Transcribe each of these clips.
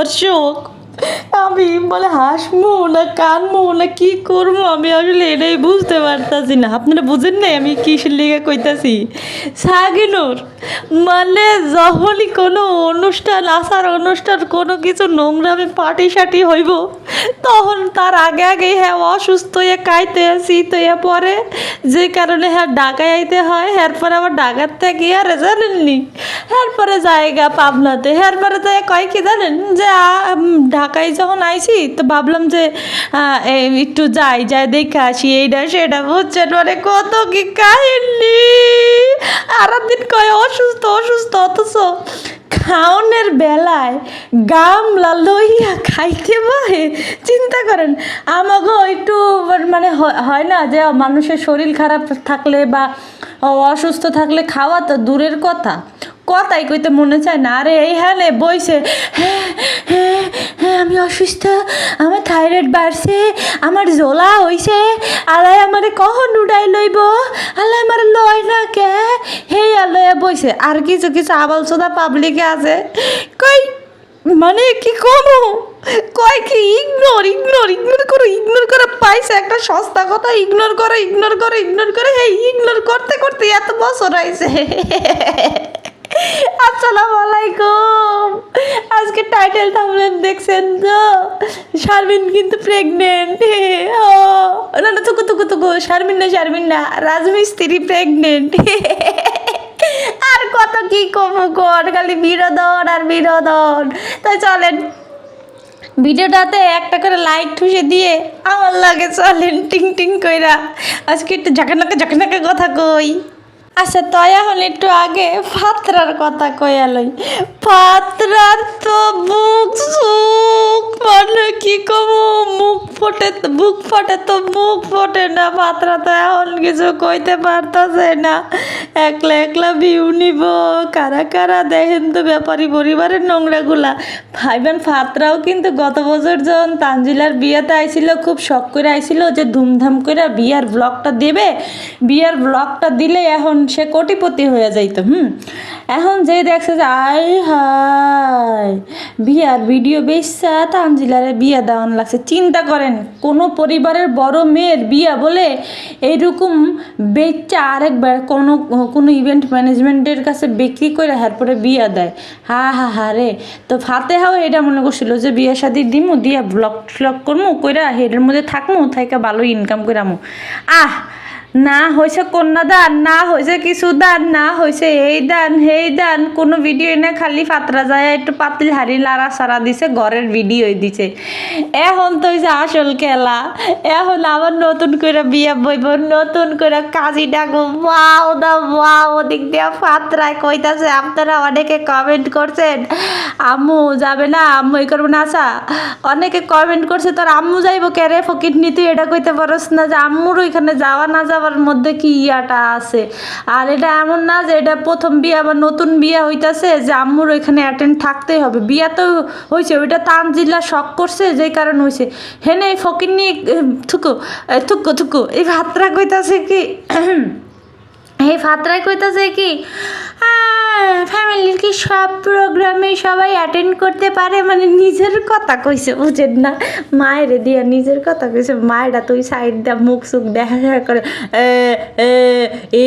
торчок. আমি বলে হাসবো না কানবো না কি করব? আমি আসলে এটাই বুঝতে পারতাছি না। আপনারা বুঝেন না আমি কিসের লিগে কইতাছি? সাগিনুর মানে যখনই কোনো অনুষ্ঠান আসার অনুষ্ঠান কোনো কিছু নোংরামে পার্টি সাটি হইব তখন তার আগে আগে হ্যাঁ অসুস্থ হয়ে কাইতে শীত হয়ে পরে যে কারণে হ্যাঁ ঢাকায় আইতে হয় এরপরে আবার ঢাকার থেকে আর জানেননি এরপরে জায়গা পাবনাতে এরপরে তো কয় কি জানেন? যে উম, ঢাকায় যখন আইছি, তো ভাবলাম যে একটু যাই যাই দেখে আসি এইটা সেটা বুঝছেন? মানে কত কি কাহিনী? আর দিন কয় অসুস্থ অসুস্থ, অথচ খাওনের বেলায় গামলা লইয়া খাইতে বহে, চিন্তা করেন। আমাকেও একটু মানে হয় না যে, মানুষের শরীর খারাপ থাকলে বা অসুস্থ থাকলে খাওয়া তো দূরের কথা। কথাই কইতে মনে চায় না। আরে এই হ্যাঁ বইছে হ্যাঁ হ্যাঁ হ্যাঁ আমি অসুস্থ, আমার থাইরয়েড বাড়ছে, আমার জ্বলা হইছে। আলাই আমারে কখন উড়াই লইব? আলাই আমার লয় না কে? হে আলয়া বইছে, আর কিছু কিছু আবাল সোদা পাবলিকে আছে? কই মানে কি কমো কয় কি ইগনোর ইগনোর ইগনোর করো ইগনোর করে পাইছে একটা সস্তা কথা ইগনোর করো ইগনোর করো ইগনোর করে হে ইগনোর করতে করতে এত বছর আইছে আসসালামু আলাইকুম। আজকে টাইটেল থামলেন দেখছেন তো? শারমিন কিন্তু প্রেগনেন্ট না না তুকু তুকু তুকু শারমিন না শারমিন না, রাজমিস্ত্রি প্রেগনেন্ট আর কত কি কমু কর খালি বিনোদন আর বিনোদন। তাই চলেন, ভিডিওটাতে একটা করে লাইক ঠুসে দিয়ে আমার লাগে চলেন, টিং টিং কইরা। আজকে একটু ঝাঁকানাকা ঝাঁকানাকা কথা কই। আচ্ছা তয় এখন একটু আগে ফাতরার কথা কইয়া লই। ফাতরার তো বুক সুক মানে কি কম, মুখ ফোটে বুক ফোটে তো, মুখ ফোটে না। ফাতরা তো এখন কিছু কইতে পারতাছে না। একলা একলা ভিউ নিব, কারা কারা দেখেন তো ব্যাপারী পরিবারের নোংরাগুলা। ভাইবেন, ফাতরাও কিন্তু গত বছর যখন তানজিলার বিয়েতে আইছিল, খুব শখ করে আইছিল যে ধুমধাম করে বিয়ার ব্লগটা দেবে। বিয়ার ব্লগটা দিলে এখন সে কোটিপতি হয়ে যাইত, হুম? এখন যে দেখছে যে আই হায়, বিয়ার ভিডিও বেশা তানজিলারে বিয়া দেওয়ান লাগছে। চিন্তা করেন, কোনো পরিবারের বড় মেয়ের বিয়া বলে এইরকম বেচা আরেকবার কোনো কোনো ইভেন্ট ম্যানেজমেন্টের কাছে বিক্রি করে তারপরে বিয়া দেয়। হা হা হা রে। তো ফাতে হাও এটা মনে করছিল যে, বিয়া শাদি দিমু, দিয়া ব্লগ ফ্লগ করমু, কইরা হেডের মধ্যে থাকমু, থাইকা ভালো ইনকাম কইরামু আহ! না হয়েছে কন্যাদান, না হয়েছে কিছু দান না হয়েছে এই দান সেই দান কোনো ভিডিও এনে খালি ফাতরা যায়, একটু পাতিল হারি লারা সারা দিছে, ঘরের ভিডিও দিছে। এখন তো হয়েছে আসল খেলা। এখন আবার নতুন করে বিয়ে বইব, নতুন করে কাজী ডাকবো। ওয়াও দা ওয়াও, ওদিক দিয়ে ফাতরায় কইতাছে, আপনারা অনেকে কমেন্ট করছেন, আম্মু যাবে না, আম্মু এই করব না। আচ্ছা অনেকে কমেন্ট করছে, তোর আম্মু যাইবো কে রে ফকির তুই এটা কইতে পারস না যে আম্মুর ওইখানে যাওয়া না যাওয়ার মধ্যে কি ইয়াটা আছে? আর এটা এমন না যে এটা প্রথম বিয়া, আবার নতুন বিয়া হইতাছে যে আম্মুর ওইখানে অ্যাটেন্ড থাকতেই হবে। বিয়া তো হয়েছে ওইটা তানজিল্লা শখ করছে, যে কারণ হয়েছে হেনে ফকির নিয়ে থুকু থুকু থুকু, এই ভাতরা কইতাছে কি, এই ভাতরা কইতাছে কি ফ্যামিলির কি সব প্রোগ্রামে সবাই অ্যাটেন্ড করতে পারে? মানে নিজের কথা কইছে বুঝেন না? মায়ের দিয়া নিজের কথা কইছে মায়েরা তুই সাইড দা মুখ সুখ দেখা দেখা করে এ,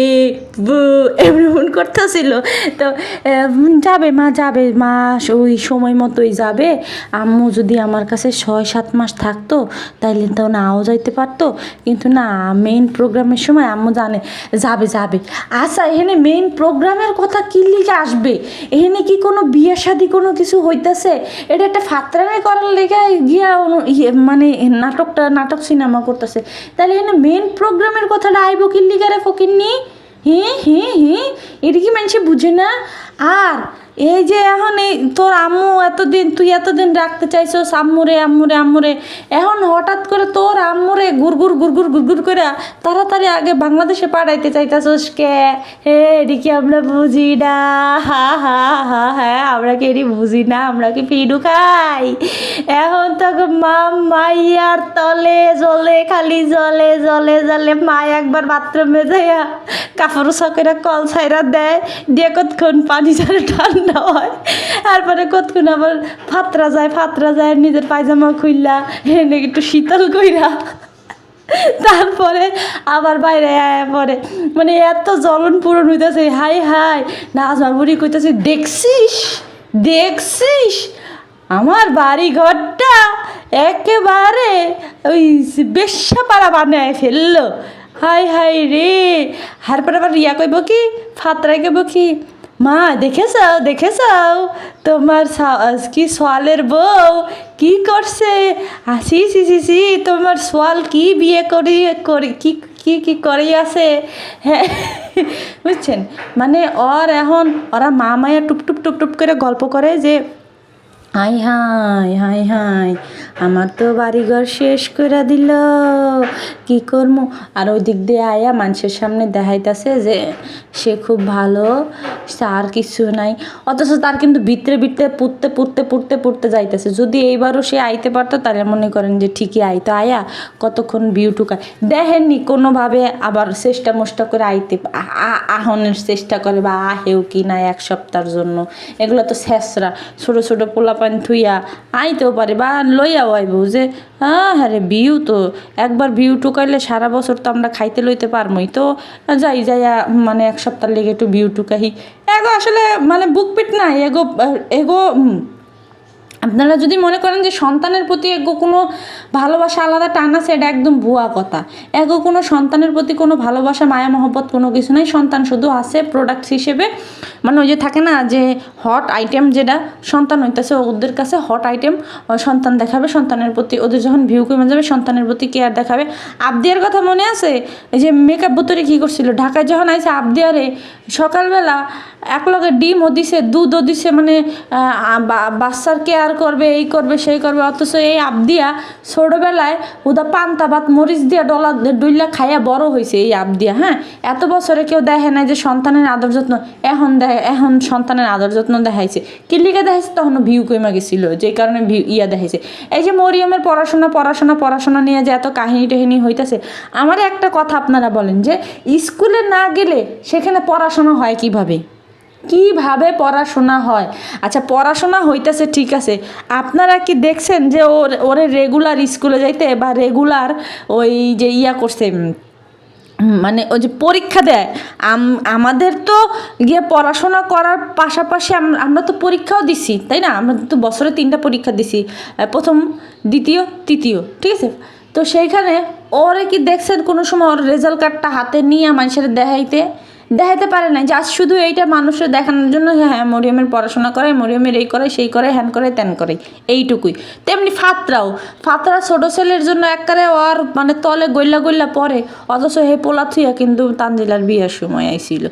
এমন করতেছিল। তো যাবে মা যাবে মা ওই সময় মতোই যাবে। আম্মু যদি আমার কাছে ছয় সাত মাস থাকতো তাইলে তো নাও যাইতে পারতো। কিন্তু না মেইন প্রোগ্রামের সময় আম্মু জানে যাবে যাবে। আচ্ছা এখানে মেইন প্রোগ্রামের কথা কি লিগে আসবে। এখানে কি কোনো বিয়ে শাদি কোনো কিছু হইতেছে? এটা একটা ফাতরামে করার লেগে গিয়া ইয়ে মানে নাটকটা, নাটক সিনেমা করতেছে। তাহলে এখানে মেন প্রোগ্রামের কথাটা আইব কি ফকির নি হ্যাঁ হি হি হি। এটা কি মানুষে বুঝে না? আর এই যে এখন এই তোর আম্মু এতদিন, তুই এতদিন রাখতে চাইছস, আম্মুরে আম্মুরে আম্মুরে। এখন হঠাৎ করে তোর আম্মুরে গুড়গুড় গুড়গুড় গুড়গুড় করে তাড়াতাড়ি আগে বাংলাদেশে পাঠাইতে চাইতেছস। কে? হে, এটি কি আমরা বুঝি না? হা হা হা হ্যাঁ আমরা কি এটি বুঝি না? আমরা কি পিডু খাই? এখন তো মা মাইয়ার তলে জলে, খালি জলে জলে জলে মা একবার বাথরুমে যাইয়া কাপড় সকেরা কল ছাইরা দেয়। দিয়ে কতক্ষণ পানি পানি ছাড়া ঠান্ডা হয়। তারপরে কতক্ষণ আবার ফাতরা যায় ফাতরা যায়, নিজের পায়জামা খুললা এনে একটু শীতল কইরা। তারপরে আবার বাইরে আয়া পরে। মানে এত জ্বলন পূরণ হইতেছে, হাই হাই। না, আজমার বুড়ি কইতেছে, দেখছিস? দেখছিস? আমার বাড়ি ঘরটা একেবারে ওই বেশ্যা পাড়া বানায় ফেলল। হাই হাই রে। হারপর আবার রিয়া কইব কি ফাতরাই কইব কি? মা, দেখে যাও, দেখে দেখেছ তোমার কি সোয়ালের বউ, কি করছে? আসি সি সি সি তোমার সোয়াল কি বিয়ে করি করি, কি কি কি করে আছে হ্যাঁ বুঝছেন? মানে ওর এখন, ওরা মা মায়া টুপ টুপ টুপ টুপ করে গল্প করে যে, হাই হাই হাই হাই আমার তো বাড়িঘর শেষ করে দিল। কি করব আর ওই দিক দিয়ে আয়া মানুষের সামনে দেখাইতেছে যে সে খুব ভালো তার কিছু নাই। অথচ তার কিন্তু ভিতরে ভিতরে পুড়তে পুড়তে পুড়তে পুড়তে যাইতেছে। যদি এইবারও সে আইতে পারতো তাহলে মনে করেন যে ঠিকই আইতো। আয়া কতক্ষণ ভিউ টুকায়। দেখেননি কোনোভাবে আবার চেষ্টা মষ্টা করে আইতে আহনের চেষ্টা করে বা আহেও কি না এক সপ্তাহের জন্য। এগুলো তো শেষরা। ছোটো ছোটো পোলাপান থুইয়া আইতেও পারে বা লইয়াও আইব যে হ্যাঁ হ্যাঁ বিউ তো, একবার বিউ টুকাইলে সারা বছর তো আমরা খাইতে লইতে পারমই তো। যাই, যাইয়া মানে এক সপ্তাহ লেগে একটু বিউ টুকাহি। এগো আসলে মানে বুক পিট না এগো এগো আপনারা যদি মনে করেন যে সন্তানের প্রতি এগো কোনো ভালোবাসা আলাদা টান আছে, এটা একদম ভুয়া কথা। এগো কোনো সন্তানের প্রতি কোনো ভালোবাসা, মায়া, মহব্বত কোনো কিছু নাই। সন্তান শুধু আছে প্রোডাক্টস হিসেবে। মানে ওই যে থাকে না যে হট আইটেম যেটা, সন্তান হইতেছে ওদের কাছে হট আইটেম সন্তান দেখাবে, সন্তানের প্রতি ওদের যখন ভিউ কমে যাবে, সন্তানের প্রতি কেয়ার দেখাবে। আবদিয়ার কথা মনে আছে? যে মেকআপ বোতরে কী করছিল? ঢাকায় যখন আইসে আবদিয়ারে, সকালবেলা এক লগে ডিমও দিছে, দুধও দিছে মানে বাচ্চার কেয়ার করবে, এই করবে, সেই করবে, অথচ এই আবদিয়া ছোটোবেলায় উদা পান্তা ভাত, মরিচ দিয়া ডলা ডুইলা খাইয়া বড় হয়েছে এই আপ দিয়া হ্যাঁ? এত বছরে কেউ দেখে নাই যে সন্তানের আদর যত্ন, এখন দেখে, এখন সন্তানের আদর যত্ন দেখাইছে। কিল্লিকে দেখাইছে? তখন ভিউ কমে গেছিল, যে কারণে ভিউ ইয়া দেখাইছে। এই যে মরিয়মের পড়াশোনা পড়াশোনা পড়াশোনা নিয়ে যে এত কাহিনী টাহিনী হইতেছে, আমার একটা কথা আপনারা বলেন যে, স্কুলে না গেলে সেখানে পড়াশোনা হয় কীভাবে? কীভাবে পড়াশোনা হয়? আচ্ছা পড়াশোনা হইতেছে, ঠিক আছে। আপনারা কি দেখছেন যে ওর, ওরে রেগুলার স্কুলে যাইতে বা রেগুলার ওই যে ইয়া করছে মানে ওই যে পরীক্ষা দেয়। আম- আমাদের তো গিয়ে পড়াশোনা করার পাশাপাশি আম- আমরা তো পরীক্ষাও দিছি, তাই না? আমরা তো বছরে তিনটা পরীক্ষা দিছি প্রথম, দ্বিতীয়, তৃতীয়, ঠিক আছে? তো সেইখানে ওরে কি দেখছেন কোনো সময়? ওর রেজাল্ট কার্ডটা হাতে নিয়ে মানুষের দেখাইতে? দেখাইতে পারে না জাস্ট শুধু এইটা মানুষের দেখানোর জন্য যে হ্যাঁ মরিয়মের পড়াশোনা করে মরিয়মের এই করে সেই করে হ্যান করে ত্যান করে এইটুকুই। তেমনি ফাতরাও, ফাতরা ছোটো ছেলের জন্য একবারে ওর মানে তলে গইলা গইলা পরে, অথচ হে পোলা থুইয়া কিন্তু তানজিলার বিয়ের সময় আইছিল।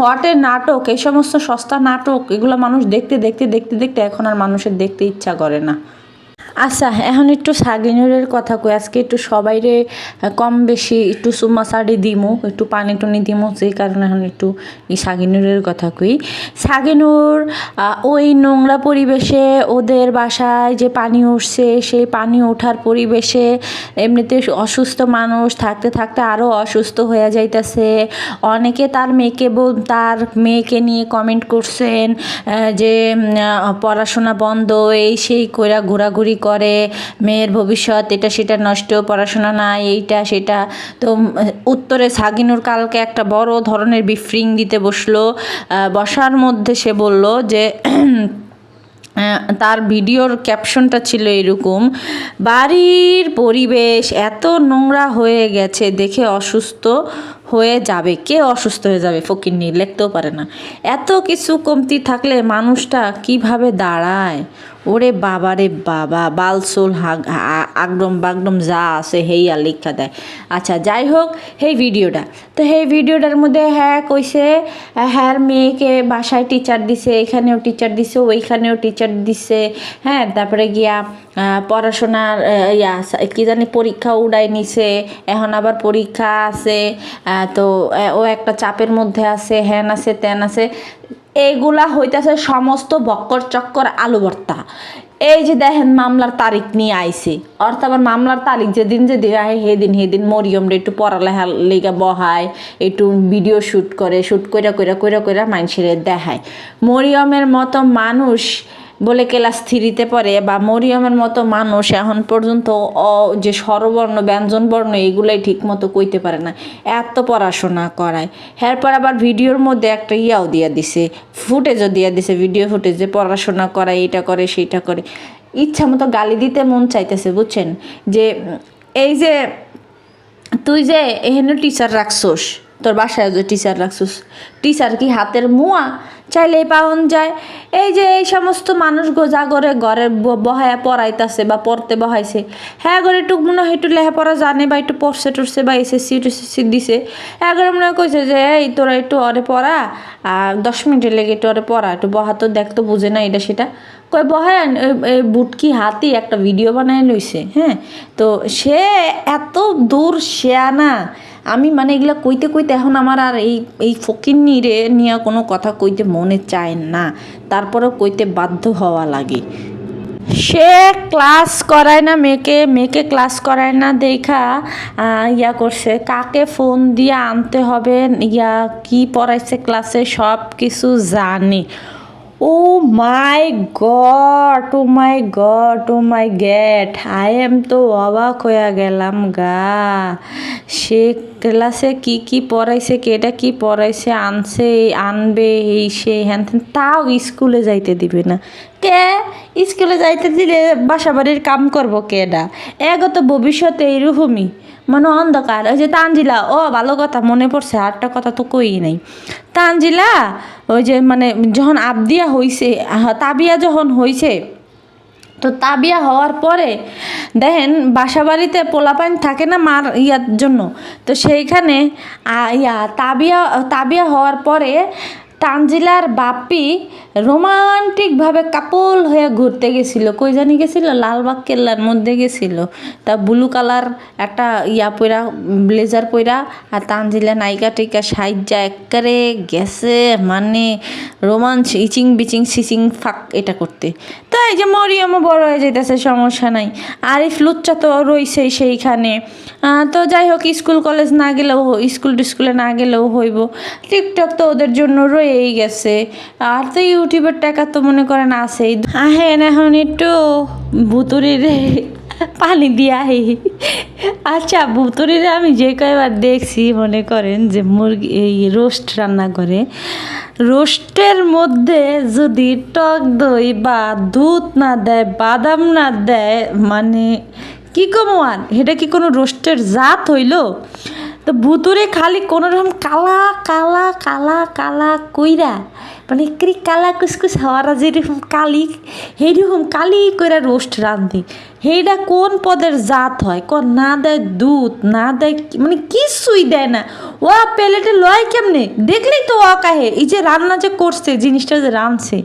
হটে নাটক, এই সমস্ত সস্তা নাটক, এগুলো মানুষ দেখতে দেখতে দেখতে দেখতে এখন আর মানুষের দেখতে ইচ্ছা করে না। আচ্ছা এখন একটু সাগিনুরের কথা কই। আজকে একটু সবাইরে কম বেশি একটু সুমা সাড়ি দিমু, একটু পানি টুনি দিমু সেই কারণে এখন একটু এই সাগিনুরের কথা কই। সাগিনুর ওই নোংরা পরিবেশে ওদের বাসায় যে পানি উঠছে, সেই পানি ওঠার পরিবেশে এমনিতে অসুস্থ মানুষ থাকতে থাকতে আরও অসুস্থ হয়ে যাইতেছে। অনেকে তার মেয়েকে তার মেয়েকে নিয়ে কমেন্ট করছেন যে পড়াশোনা বন্ধ, এই সেই কইরা ঘোরাঘুরি করে, মেয়ের ভবিষ্যৎ, এটা সেটা নষ্ট, পড়াশোনা নাই, এইটা সেটা। তো উত্তরে সাগিনুর কালকে একটা বড় ধরনের বিফ্রিং দিতে বসল। বসার মধ্যে সে বলল যে তার ভিডিওর ক্যাপশনটা ছিল এরকম, বাড়ির পরিবেশ এত নোংরা হয়ে গেছে, দেখে অসুস্থ হয়ে যাবে। কে অসুস্থ হয়ে যাবে? ফকিন্নি, লিখতেও পারে না। এত কিছু কমতি থাকলে মানুষটা কীভাবে দাঁড়ায়? ওরে বাবা রে বাবা, বালসোল আগডম বাগডম যা আছে হেইয়া লিখা দেয়। আচ্ছা যাই হোক সেই ভিডিওটা। তো সেই ভিডিওটার মধ্যে হ্যাঁ কইছে হ্যাঁ মেয়েকে বাসায় টিচার দিছে, এখানেও টিচার দিছে, ওইখানেও টিচার দিছে হ্যাঁ তারপরে গিয়া পড়াশোনার ইয়া কি জানি পরীক্ষা উড়াই নিছে, এখন আবার পরীক্ষা আছে তো ও একটা চাপের মধ্যে আছে, হ্যান আছে, ত্যান আছে। এইগুলা হইতেছে সমস্ত বক্কর চক্কর আলু ভর্তা এই যে দেখেন মামলার তারিখ নিয়ে আইছে। অর্থাৎ আবার মামলার তারিখ যেদিন যেদিন আয় সেদিন সেদিন মরিয়মরে একটু পড়ালেখা লেগে বহায়, একটু ভিডিও শ্যুট করে শ্যুট কইরা কইরা কইরা কইরা মানুষের দেখায়। মরিয়মের মতো মানুষ বলে ক্লাস থ্রিতে পড়ে, বা মরিয়মের মতো মানুষ এখন পর্যন্ত অ, যে স্বরবর্ণ, ব্যঞ্জনবর্ণ, এগুলাই ঠিক মতো কইতে পারে না। এত পড়াশোনা করায়। এরপর আবার ভিডিওর মধ্যে একটা ইয়াও দিয়ে দিছে, ফুটেজও দিয়ে দিছে, ভিডিও ফুটেজ পড়াশোনা করায়, এটা করে সেইটা করে। ইচ্ছা মতো গালি দিতে মন চাইতেছে, বুঝছেন? যে, এই যে, তুই যে এহেন টিচার রাখছোস, তোর বাসায় যে টিচার রাখছোস, টিচার কি হাতের মুয়া? চাইলেই পাওন যায়। এই যে এই সমস্ত মানুষ গোজা করে ঘরে বহায়া পড়াইতাছে বা পড়তে বহাইছে হ্যাঁ করে একটু মনে হয় একটু লেখাপড়া জানে বা একটু পড়ছে টরছে বা এসএসসি, টেসএসসি দিছে হ্যাঁ মনে হয় কইছে যে, এই তোরা একটু অরে পড়া, আর দশ মিনিটের লেগে একটু অরে পড়া, একটু বহা তো দেখ তো বুঝে না এটা সেটা। কই বহায় এই বুটকি হাতি একটা ভিডিও বানায় লইছে হ্যাঁ। তো সে এত দূর শেয়ানা আমি মানে এগুলা কইতে কইতে এখন আমার আর এই এই ফকিন্নি রে নিয়ে কোনো কথা কইতে মনে চায় না। তারপরেও কইতে বাধ্য হওয়া লাগে। সে ক্লাস করায় না, মেয়েকে মেয়েকে ক্লাস করায় না, দেখা ইয়া করছে, কাকে ফোন দিয়ে আনতে হবে, ইয়া কি পড়াইছে ক্লাসে সব কিছু জানে। ও my God, oh my God, oh my God I am তো অবাক হয়ে গেলাম গা। সে ক্লাসে কি কি পড়াইছে, কেটা কি পড়াইছে, আনছে আনবে, এই সে, হ্যান তাও স্কুলে যাইতে দিবে না। কে? স্কুলে যাইতে দিলে বাসা বাড়ির কাম করব কেডা? এগত ভবিষ্যতে এরকমই মানে অন্ধকার, ওই যে তানজিলা, ও ভালো কথা, মনে পড়ছে আরটা কথা তো কই নাই। তানজিলা, ওই যে মানে যখন আবদিয়া হইছে তাবিয়া যখন হইছে, তো তাবিয়া হওয়ার পরে দেখেন বাসা বাড়িতে পোলাপাইন থাকে না মার ইয়ার জন্য, তো সেইখানে ইয়া, তাবিয়া তাবিয়া হওয়ার পরে তানজিলার বাপি রোমান্টিকভাবে কাপল হয়ে ঘুরতে গেছিল। কই জানি গেছিল? লালবাগ কেল্লার মধ্যে গেছিল। তা ব্লু কালার একটা ইয়া পইরা ব্লেজার পইরা, আর তানজিলা নায়িকা টিকা সাইজা এককারে গেছে। মানে রোমাঞ্চ ইচিং বিচিং সিচিং ফাঁক এটা করতে। তো এই যে মরিয়মও বড় হয়ে যেতেছে সমস্যা নাই। আরিফ লুচ্চা তো রইছেই সেইখানে। তো যাই হোক, স্কুল কলেজ না গেলেও স্কুল টিস্কুলে না গেলেও হইব। টিকটক তো ওদের জন্য রয়েই গেছে। আর তো ইউটিউবের টাকা তো মনে করেন আছেই। আহেন এখন একটু ভুতুরিরে পানি দিয়া আহি। আচ্ছা ভুতুরিরে আমি যে কয়বার দেখছি, মনে করেন যে মুরগি, এই রোস্ট রান্না করে। রোস্টের মধ্যে যদি টক দই বা দুধ না দেয় বাদাম না দেয় মানে কি কমোয়ান এটা কি কোনো রোস্টের জাত হইল? তো ভুতুরে খালি কোনো রকম কালা কালা কালা কালা কইরা মানে একরি কালা কুসকুস হওয়ারা যেরকম কালি, সেইরকম কালি কইরা রোস্ট রান্ধি সেইটা কোন পদের জাত হয়? কোন না দেয় দুধ, না দেয় মানে কিছুই দেয় না। ও প্লেটে লয় কেমনে? দেখলেই তো ও কাহে এই যে রান্না যে করছে, জিনিসটা যে রাঁধছে,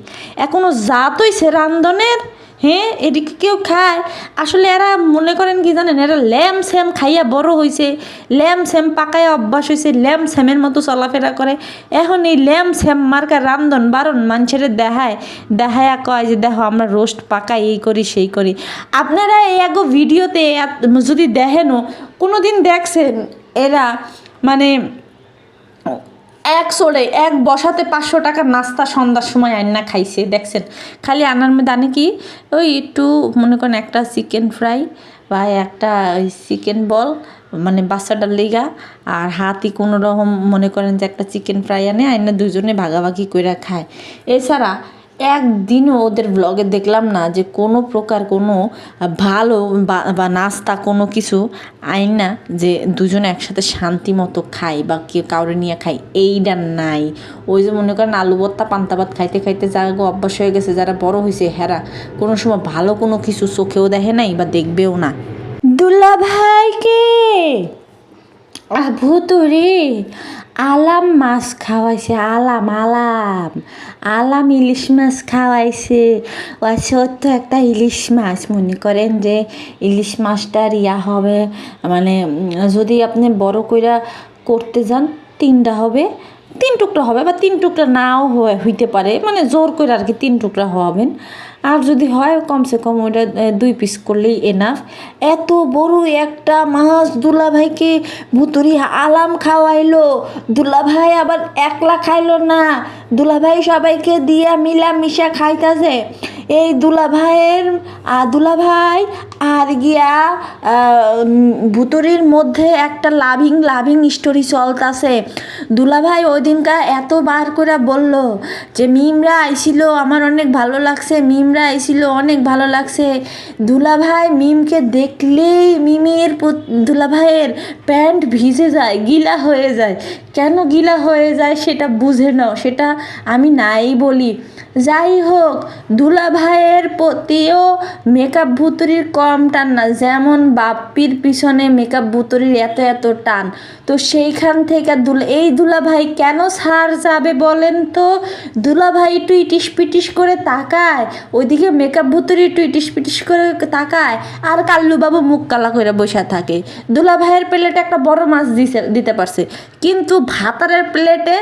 এখনও জাত হইছে রান্ধনের হ্যাঁ এদিকে কেউ খায়। আসলে এরা মনে করেন কি জানেন, এরা ল্যাম স্যাম খাইয়া বড় হয়েছে ল্যাম স্যাম পাকায় অভ্যাস হয়েছে ল্যাম স্যামের মতো চলাফেরা করে। এখন এই ল্যাম স্যাম মার্কা রান্ধন বারণ মানুষের দেখায়, দেখায়া কয় যে, দেখো, আমরা রোস্ট পাকাই, এই করি, সেই করি। আপনারা এই এক ভিডিওতে যদি দেখেনও কোনো দিন দেখছেন এরা মানে এক সোড়ে এক বসাতে পাঁচশো টাকা নাস্তা সন্ধ্যার সময় আন্না খাইছে, দেখছেন? খালি আনার মধ্যে আনে কি? ওই একটু মনে করেন একটা চিকেন ফ্রাই বা একটা ওই চিকেন বল মানে বাচ্চাটার লেগা, আর হাতি কোনো রকম মনে করেন যে একটা চিকেন ফ্রাই আনে, আইনা দুজনে ভাগাভাগি করে খায়। এছাড়া একদিনও ওদের ব্লগে দেখলাম না যে কোনো প্রকার কোনো ভালো বা- নাস্তা কোনো কিছু আইন না যে দুজনে একসাথে শান্তি মতো খাই বা কেউ কাউরে নিয়ে খাই এইটা নাই। ওই যে মনে করেন আলু ভর্তা, পান্তা ভাত খাইতে খাইতে গো অভ্যাস হয়ে গেছে, যারা বড় হয়েছে হেরা কোনো সময় ভালো কোনো কিছু চোখেও দেখে নাই বা দেখবেও না। দুলা ভাইকে ভুতুরি আলাম মাছ খাওয়াইছে, আলাম আলাম। আলাম ইলিশ মাছ খাওয়াইছে। ও সত্য একটা ইলিশ মাছ, মনে করেন যে ইলিশ মাছটার ইয়া হবে মানে যদি আপনি বড় কইরা করতে যান, তিনটা হবে, তিন টুকরা হবে বা তিন টুকরা নাও হইতে পারে মানে জোর করে আর কি তিন টুকরা হবেন আর যদি হয়, কমসে কম ওটা দুই পিস করলেই এনাফ এত বড় একটা মাছ দুলাভাইকে ভুতুরি আলাম খাওয়াইলো। দুলাভাই আবার একলা খাইলো না। দুলাভাই সবাইকে দিয়া মিলা মিশা খাইতাছে। এই দুলাভাইয়ের দুলাভাই আর গিয়া ভুতুরির মধ্যে একটা লাভিং লাভিং স্টোরি চলতাছে। দুলাভাই ওই দিনকা এত বার করে বলল যে, মিমরা আইছিল, আমার অনেক ভালো লাগছে মিমরা আইছিল অনেক ভালো লাগছে। দুলাভাই মিমকে দেখলেই মিমের দুলাভাইয়ের প্যান্ট ভিজে যায়, গিলা হয়ে যায়। কেন গিলা হয়ে যায় সেটা বুঝে নাও, সেটা আমি নাই বলি। যাই হোক, দুলাভাইয়ের প্রতিও মেকআপ ভুতুরির কম টান না, যেমন বাপ্পির পিছনে মেকআপ ভুতুরির এত এত টান। তো সেইখান থেকে দুলা, এই দুলাভাই কেন সার যাবে বলেন তো? দুলাভাই একটু ইটিস পিটিস করে তাকায় ওইদিকে মেকআপ ভুতুরি একটু ইটিস পিটিস করে তাকায়, আর কাল্লুবাবু মুখ কালা করে বসে থাকে। দুলা ভাইয়ের প্লেটে একটা বড় মাছ দিছে, দিতে পারছে। কিন্তু ভাতারের প্লেটে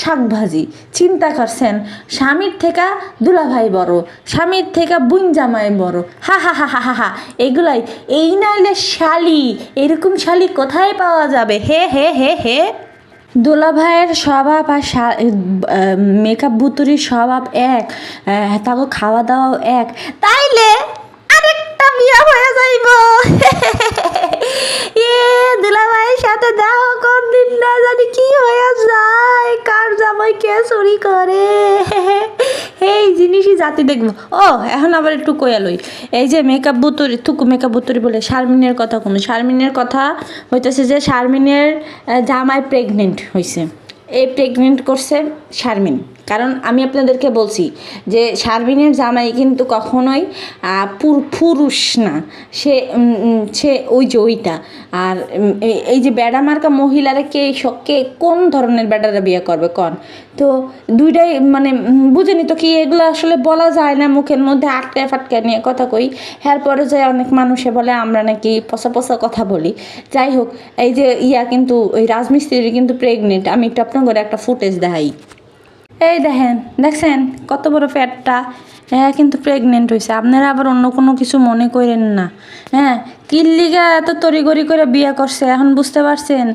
শাক ভাজি চিন্তা করছেন, স্বামীর থেকে দুলাভাই বড়, স্বামীর থেকে বুন জামাই বড়। হা হা হা হা হা হা, এগুলাই, এই নাইলে শালি, এরকম শালি কোথায় পাওয়া যাবে? হে হে হে হে। দোলাভাইয়ের স্বভাব আর মেকআপ বুতুরির স্বভাব এক তাকে খাওয়া দাওয়াও এক। তাইলে আরেকটা বিয়া হয়ে যাইব। এ, দুলাভাইয়ের সাথে দাও কোন দিন না জানি কি হয়ে যায়। কার জামাই কে চুরি করে? এই জিনিসই জাতি দেখব। ও, এখন আবার একটু কয়ালই এই যে মেকআপ বুতুরি থুকু মেকআপ বুতুরি বলে শারমিনের কথা কমে। শারমিনের কথা হইতেছে যে শারমিনের জামাই প্রেগনেন্ট হয়েছে এই প্রেগনেন্ট করছে শারমিন। কারণ আমি আপনাদেরকে বলছি যে শারমিনের জামাই কিন্তু কখনোই পুরুষ না। সে সে ওই যে ওইটা। আর এই- যে বেড়া মার্কা মহিলারা কে কে, কোন ধরনের বেড়ারা বিয়ে করবে কন? তো দুইটাই মানে বুঝেনি তো কি এগুলো আসলে বলা যায় না মুখের মধ্যে আটকে ফাটকে নিয়ে কথা কই। এরপরে যে অনেক মানুষে বলে, আমরা নাকি পচা পচা কথা বলি। যাই হোক, এই যে ইয়া কিন্তু, ওই রাজমিস্ত্রি কিন্তু প্রেগনেন্ট আমি একটু আপনার একটা ফুটেজ দেখাই। এই দেখেন, দেখছেন? কত বড় ফ্যাটটা হ্যাঁ কিন্তু প্রেগনেন্ট হয়েছে আপনারা আবার অন্য কোনো কিছু মনে করেন না। হ্যাঁ কিল্লিগা এত তড়িগড়ি করে বিয়ে করছে? এখন বুঝতে পারছেন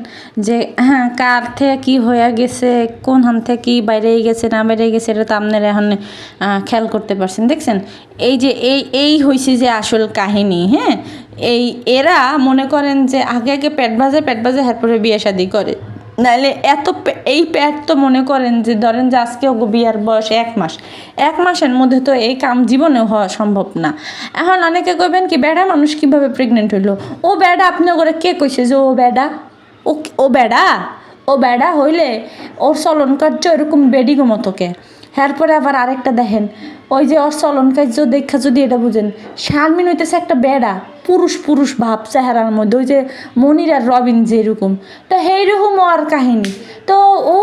যে হ্যাঁ কার থেকে কী হয়ে গেছে? কোন হান থেকে কী বাইরে গেছে, না বাইরে গেছে, এটা তো আপনারা এখন খেয়াল করতে পারছেন। দেখছেন? এই যে, এই এই হয়েছে যে আসল কাহিনী হ্যাঁ? এই, এরা মনে করেন যে আগে আগে পেট বাজে পেট বাজে এরপরে বিয়ে শাদি করে। নাহলে এত এই প্যাট তো মনে করেন যে, ধরেন যে আজকে বিয়ার বয়স এক মাস। এক মাসের মধ্যে তো এই কাম জীবনে হওয়া সম্ভব না। এখন অনেকে কইবেন কি, বেড়া, মানুষ কীভাবে প্রেগনেন্ট হইল? ও বেড়া, আপনি করে কে কইছে যে, ও বেড়া? ও ও বেড়া? ও বেড়া হইলে ওর চলন কার্য এরকম বেডিগো মতোকে এরপরে আবার আরেকটা দেখেন। ওই যে ওর চলন কার্য দেখা যদি এটা বুঝেন শারমিন হইতেছে একটা বেড়া পুরুষ পুরুষ ভাব চেহারার মধ্যে ওই যে মনির আর রবিন যেরকম। তো সেইরকম আর কাহিনী। তো ও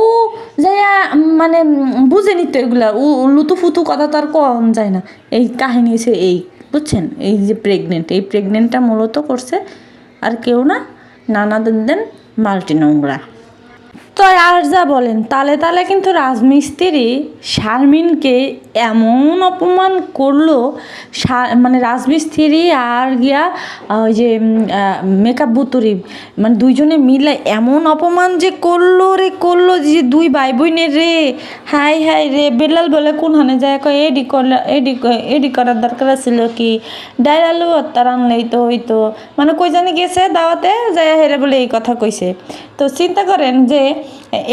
যাইয়া মানে উম, বুঝেনি তো এগুলা ও লুতুফুতু কথা তো আর কম যায় না। এই কাহিনী হচ্ছে এই বুঝছেন? এই যে প্রেগনেন্ট এই প্রেগনেন্টটা মূলত করছে আর কেউ না নানাদের দেন মাল্টি নোংরা। তো আর যা বলেন, তালে তালে কিন্তু রাজমিস্ত্রি শারমিনকে এমন অপমান করল মানে রাজমিস্ত্রি আর গিয়া ওই যে মেকআপ বুতুরি মানে দুইজনে মিলে এমন অপমান যে করল রে, করল যে দুই ভাই বোনের রে হাই হাই রে, বেলাল বলে কোনখানে যায়, কয়, এডি করলে, এডি এডি করার দরকার ছিল কি? ডাইল আলু তার আনলেই তো হইতো। মানে কই জানি গেছে দাওয়াতে যায় হেরে বলে এই কথা কইছে। তো চিন্তা করেন যে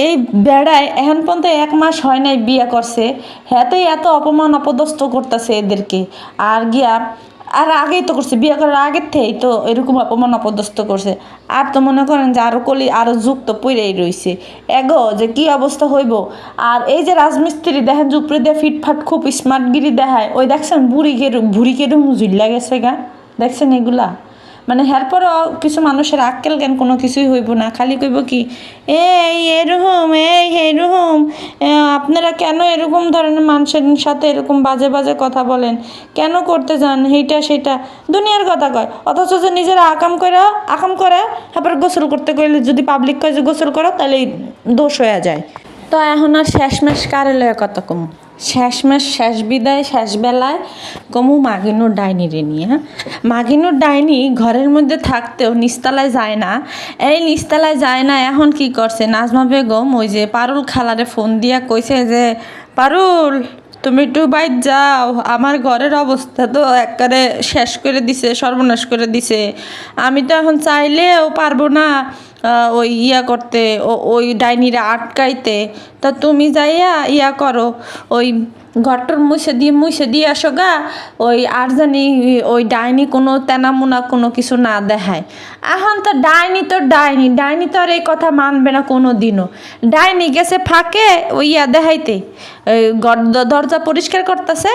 এই বেড়ায় এখন পর্যন্ত এক মাস হয় নাই বিয়ে করছে। হ্যাঁতেই এত অপমান অপদস্থ করতেছে এদেরকে। আর গিয়া, আর আগেই তো করছে, বিয়ে করার আগের থেকেই তো এরকম অপমান অপদস্থ করছে। আর তো মনে করেন যে আরও কলি আরও যুক্ত পইরেই রইছে। এগো, যে কি অবস্থা হইব? আর এই যে রাজমিস্ত্রি দেখেন, জুপড়ে দিয়ে ফিটফাট খুব স্মার্টগিরি দেখায়। ওই দেখছেন, বুড়ি কেরু ভুড়ি কেরম ঝুল্লা গেছে গা। দেখছেন এগুলা? মানে এরপরও কিছু মানুষের আক্কেল জ্ঞান কোনো কিছুই হইব না। খালি কইব কি, এই এরকম এই এরকম আপনারা কেন এরকম ধরনের মানুষের সাথে এরকম বাজে বাজে কথা বলেন? কেন করতে যান? এইটা সেটা। দুনিয়ার কথা কয়, অথচ যে নিজেরা আকাম করে আকাম করে, তারপর গোসল করতে গেলে যদি পাবলিক কয় যে গোসল করো তাহলে দোষ হয়ে যায়। তো এখন আর শেষমেশ কারে কত কম শেষ বিদায়, শেষ বেলায় কমু মাগিনুর ডাইনিরে নিয়ে হ্যাঁ? মাগিনুর ডাইনি ঘরের মধ্যে থাকতেও নিস্তালায় যায় না। এই নিস্তালায় যায় না, এখন কি করছে? নাজমা বেগম ওই যে পারুল খালারে ফোন দিয়া কইছে যে, পারুল তুমি একটু বাইর যাও, আমার ঘরের অবস্থা তো একবারে শেষ করে দিছে, সর্বনাশ করে দিছে। আমি তো এখন চাইলেও পারব না ওই ইয়া করতে ওই ডাইনিরা আটকাইতে। তা তুমি যাইয়া ইয়া করো, ওই ঘরটার মুছে দিয়ে মুছে দিয়ে আসো গা। ওই আর জানি ওই ডাইনি কোনো তেনামুনা কোনো কিছু না দেখায়। এখন তো ডাইনি তো ডাইনি ডাইনি তো আর এই কথা মানবে না কোনো দিনও ডাইনি গেছে ফাঁকে ওই ইয়া দেখাইতে দরজা পরিষ্কার করতেছে।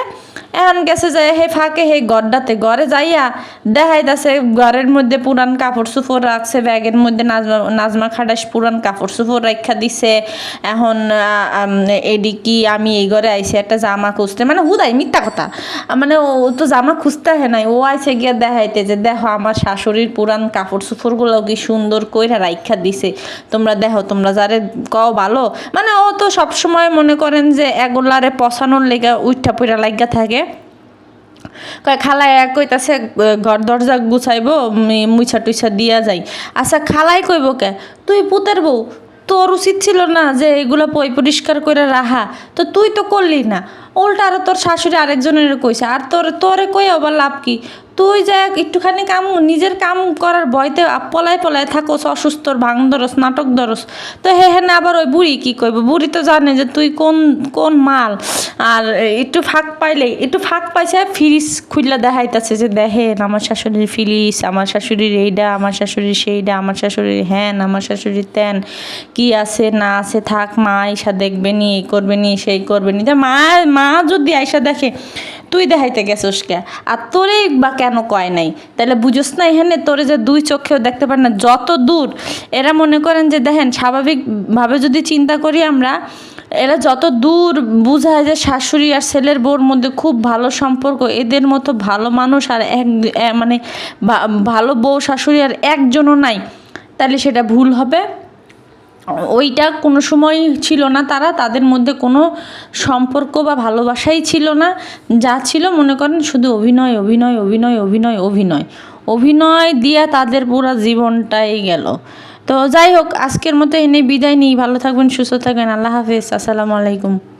এখন গেছে যে হে ফাঁকে হে গড্ডাতে ঘরে যাইয়া দেখাইতেছে ঘরের মধ্যে পুরান কাপড় চুপড় রাখছে, ব্যাগের মধ্যে নাজমা নাজমা খাটাস পুরান কাপড় চুপড় রাখা দিছে। এখন এডি কি, আমি এই ঘরে আইছি, একটা জামা খুঁজতে মানে হুদাই মিথ্যা কথা। মানে ও তো জামা খুঁজতে হয় নাই ও আইছে গিয়া দেখাইতে যে দেখো আমার শাশুড়ির পুরান কাপড় চুপড়গুলো কি সুন্দর কইরা রাইখা দিছে। তোমরা দেখো তোমরা যারে কও ভালো। মানে ও তো সবসময় মনে করেন যে এগুলারে পছানোর লেগা উইঠা পুইরা লাগা থাকে। কয় খালাই এক কইতাছে ঘর দরজা গুছাইবো উম, মুছা টুইছা দিয়া যাই। আচ্ছা খালাই কইব কে? তুই পুতের বউ। তোর উচিত ছিল না যে এগুলো পই পরিষ্কার করে রাখা তো তুই তো করলি না। উল্টা আরও তোর শাশুড়ি আরেকজনের কইছে। আর তোর তোরে কই আবার লাভ কি? তুই যা একটুখানি কাম, নিজের কাম করার ভয়তে পলায় পলায় থাকোস অসুস্থর ভাঙ ধরস নাটক ধরস তো হে হ্যাঁ আবার ওই বুড়ি কি কইব? বুড়ি তো জানে যে তুই কোন কোন মাল। আর একটু ফাঁক পাইলে একটু ফাঁক পাইছে, ফ্রিজ খুললে দেখাইতেছে যে দেখেন আমার শাশুড়ির ফিলিস আমার শাশুড়ির এইডা, আমার শাশুড়ির সেইটা আমার শাশুড়ির হ্যান আমার শাশুড়ির ত্যান কি আছে, না আছে, থাক, মা আইসা দেখবে নি, এই করবে নি, সেই করবে নি। তা মা মা যদি আইসা দেখে তুই দেখাইতে গেছিস কে? আর তোরে বা কেন কয় নাই? তাহলে বুঝোস না এখানে তোরে যে দুই চোখেও দেখতে পারে না। যত দূর এরা মনে করেন যে দেখেন, স্বাভাবিকভাবে যদি চিন্তা করি আমরা, এরা যত দূর বুঝায় যে শাশুড়ি আর ছেলের বউর মধ্যে খুব ভালো সম্পর্ক, এদের মতো ভালো মানুষ আর এক মানে ভালো বউ শাশুড়ি আর একজনও নাই তাহলে সেটা ভুল হবে। ওইটা কোনো সময় ছিল না তারা, তাদের মধ্যে কোনো সম্পর্ক বা ভালোবাসাই ছিল না। যা ছিল, মনে করেন শুধু অভিনয় অভিনয় অভিনয় অভিনয় অভিনয়। অভিনয় দিয়া তাদের পুরো জীবনটাই গেল। তো যাই হোক, আজকের মতো এনে বিদায় নিই। ভালো থাকবেন, সুস্থ থাকবেন। আল্লাহ হাফেজ। আসসালামু আলাইকুম।